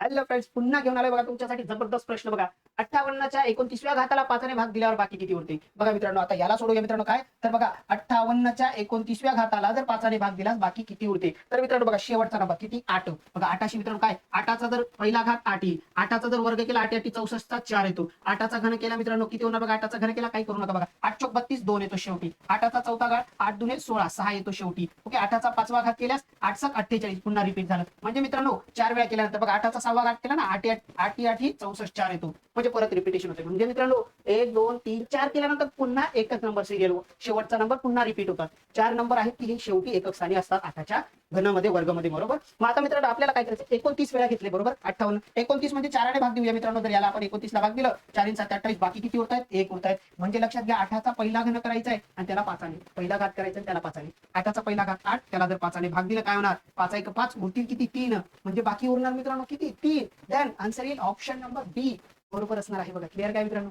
Hello friends पुन्हा घेऊन आलोय बघा तुमच्यासाठी जबरदस्त प्रश्न बघा. अठ्ठावन्नच्या एकोणतीसव्या घाताला पाचाने भाग दिल्यावर बाकी किती उरते बघा मित्रांनो आता याला सोडूया मित्रांनो काय? तर बघा अठ्ठावन्नच्या एकोणतीसव्या घाताला जर पाचाने भाग दिलास बाकी किती उरते तर मित्रांनो बघा शेवटचा नंबर किती? आठ. बघा आठाशी मित्रांनो काय? आठाचा जर पहिला घात आठ येईल. आठाचा जर वर्ग केला आठ आठी चौसष्टचा चार येतो. आठाचा घन केला मित्रांनो किती होणार बघा? आठाचा घन केला काही करू नका बघा. आठ चौक बत्तीस दोन येतो शेवटी. आठाचा चौथा घाट आठ दुने सोळा सहा येतो शेवटी. ओके आठाचा पाचवा घात केल्यास आठ सात अठ्ठेचाळीस पुन्हा रिपीट झालं. म्हणजे मित्रांनो चार वेळा केल्यानंतर बघा आठाचा सहावा घाट केला ना आठ आठ आठ आठ ही चौसष्ट चार येतो. म्हणजे म्हणजे परत रिपिटेशन होते. म्हणजे मित्रांनो एक दोन तीन चार केल्यानंतर पुन्हा एकच नंबर सिरियल हो. शेवटचा नंबर पुन्हा रिपीट होतात. चार नंबर आहेत की हे शेवटी एकक स्थानी असतात आठाच्या घनामध्ये वर्गमध्ये बरोबर? मग आता मित्रांनो आपल्याला काय करायचं? एकोणतीस वेळा घेतले बरोबर? अठ्ठावन्न. एकोणतीस म्हणजे चाराने भाग देऊया मित्रांनो. तर याला आपण एकोणतीसला भाग दिलं. चार सात अठ्ठावीस बाकी किती होत आहेत एक होत आहेत म्हणजे लक्षात घ्या आठाचा पहिला घन करायचा आहे आणि त्याला पाचाने. पहिला घात करायचा आणि त्याला पाचाने. आठाचा पहिला घात आठ त्याला जर पाचाने भाग दिलं काय होणार? पाच एक पाच होतील किती? तीन. म्हणजे बाकी उरणार मित्रांनो किती? तीन. देन आन्सर येईल ऑप्शन नंबर बी बरोबर असणार आहे बघा. क्लिअर काय मित्रांनो?